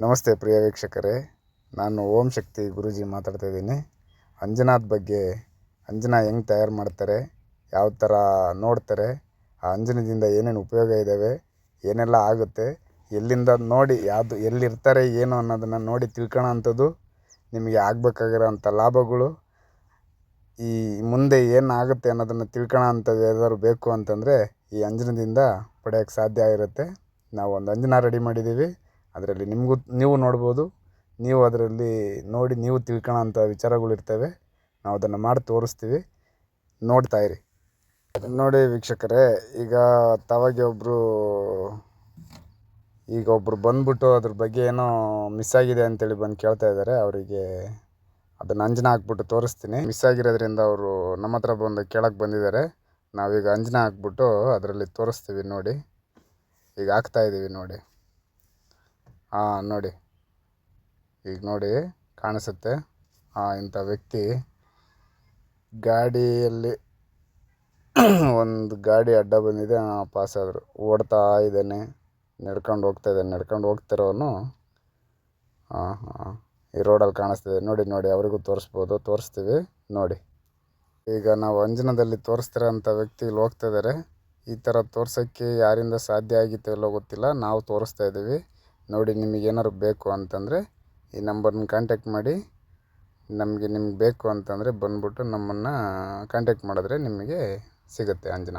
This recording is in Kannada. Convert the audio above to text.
ನಮಸ್ತೆ ಪ್ರಿಯ ವೀಕ್ಷಕರೇ. ನಾನು ಓಂ ಶಕ್ತಿ ಗುರೂಜಿ ಮಾತಾಡ್ತಾ ಇದ್ದೀನಿ. ಅಂಜನಾದ ಬಗ್ಗೆ ಅಂಜನ ಹೆಂಗೆ ತಯಾರು ಮಾಡ್ತಾರೆ, ಯಾವ ಥರ ನೋಡ್ತಾರೆ, ಆ ಅಂಜನದಿಂದ ಏನೇನು ಉಪಯೋಗ ಇದ್ದಾವೆ ಏನೆಲ್ಲ ಆಗುತ್ತೆ, ಎಲ್ಲಿಂದ ನೋಡಿ ಯಾವುದು ಎಲ್ಲಿರ್ತಾರೆ, ಏನು ಅನ್ನೋದನ್ನು ನೋಡಿ ತಿಳ್ಕೊಳ್ಳೋ ಅಂಥದ್ದು ನಿಮಗೆ ಆಗಬೇಕಾಗಿರೋ ಅಂಥ ಲಾಭಗಳು. ಈ ಮುಂದೆ ಏನಾಗುತ್ತೆ ಅನ್ನೋದನ್ನು ತಿಳ್ಕೊಳ್ಳೋ ಅಂಥದ್ದು ಯಾವ್ದಾದ್ರು ಬೇಕು ಅಂತಂದರೆ ಈ ಅಂಜನದಿಂದ ಪಡೆಯೋಕ್ಕೆ ಸಾಧ್ಯ ಇರುತ್ತೆ. ನಾವು ಒಂದು ಅಂಜನ ರೆಡಿ ಮಾಡಿದ್ದೀವಿ. ಅದರಲ್ಲಿ ನಿಮಗೂ ನೀವು ನೋಡ್ಬೋದು. ನೀವು ಅದರಲ್ಲಿ ನೋಡಿ ನೀವು ತಿಳ್ಕೊಳ್ಳೋ ಅಂಥ ವಿಚಾರಗಳಿರ್ತವೆ ನಾವು ಅದನ್ನು ಮಾಡಿ ತೋರಿಸ್ತೀವಿ. ನೋಡ್ತಾ ಇರಿ. ನೋಡಿ ವೀಕ್ಷಕರೇ, ಈಗ ತಾವಾಗೆ ಒಬ್ಬರು ಈಗ ಒಬ್ಬರು ಬಂದ್ಬಿಟ್ಟು ಅದ್ರ ಬಗ್ಗೆ ಏನೋ ಮಿಸ್ ಆಗಿದೆ ಅಂತೇಳಿ ಬಂದು ಕೇಳ್ತಾ ಇದ್ದಾರೆ. ಅವರಿಗೆ ಅದನ್ನು ಅಂಜನ ಹಾಕ್ಬಿಟ್ಟು ತೋರಿಸ್ತೀನಿ. ಮಿಸ್ ಆಗಿರೋದ್ರಿಂದ ಅವರು ನಮ್ಮ ಹತ್ರ ಬಂದು ಕೇಳಕ್ಕೆ ಬಂದಿದ್ದಾರೆ. ನಾವೀಗ ಅಂಜನ ಹಾಕ್ಬಿಟ್ಟು ಅದರಲ್ಲಿ ತೋರಿಸ್ತೀವಿ ನೋಡಿ. ಈಗ ಹಾಕ್ತಾ ಇದ್ದೀವಿ ನೋಡಿ. ಹಾಂ, ನೋಡಿ. ಈಗ ನೋಡಿ, ಕಾಣಿಸುತ್ತೆ. ಹಾಂ ಇಂಥ ವ್ಯಕ್ತಿ ಗಾಡಿಯಲ್ಲಿ ಒಂದು ಗಾಡಿ ಅಡ್ಡ ಬಂದಿದೆ ಪಾಸ್ ಆದರು. ಓಡ್ತಾ ಇದ್ದಾನೆ, ನಡ್ಕೊಂಡು ಹೋಗ್ತಾ ಇದ್ದಾನೆ, ನಡ್ಕೊಂಡು ಹೋಗ್ತಿರೋನು ಹಾಂ ಹಾಂ ಈ ರೋಡಲ್ಲಿ ಕಾಣಿಸ್ತಿದೆ. ನೋಡಿ ನೋಡಿ, ಅವರಿಗೂ ತೋರಿಸ್ಬೋದು, ತೋರಿಸ್ತೀವಿ, ನೋಡಿ. ಈಗ ನಾವು ಅಂಜನದಲ್ಲಿ ತೋರಿಸ್ತಿರೋಂಥ ವ್ಯಕ್ತಿ ಇಲ್ಲಿ ಹೋಗ್ತಾ ಇದ್ದಾರೆ. ಈ ಥರ ತೋರ್ಸೋಕ್ಕೆ ಯಾರಿಂದ ಸಾಧ್ಯ ಆಗಿತ್ತೋ ಇಲ್ಲೋ ಗೊತ್ತಿಲ್ಲ. ನಾವು ತೋರಿಸ್ತಾ ಇದ್ದೀವಿ. ನೋಡಿ ನಿಮಗೆ ಏನಾದ್ರು ಬೇಕು ಅಂತಂದರೆ ಈ ನಂಬರ್ನ ಕಾಂಟ್ಯಾಕ್ಟ್ ಮಾಡಿ. ನಮಗೆ ನಿಮ್ಗೆ ಬೇಕು ಅಂತಂದರೆ ಬಂದ್ಬಿಟ್ಟು ನಮ್ಮನ್ನು ಕಾಂಟ್ಯಾಕ್ಟ್ ಮಾಡಿದ್ರೆ ನಿಮಗೆ ಸಿಗುತ್ತೆ ಅಂಜನ.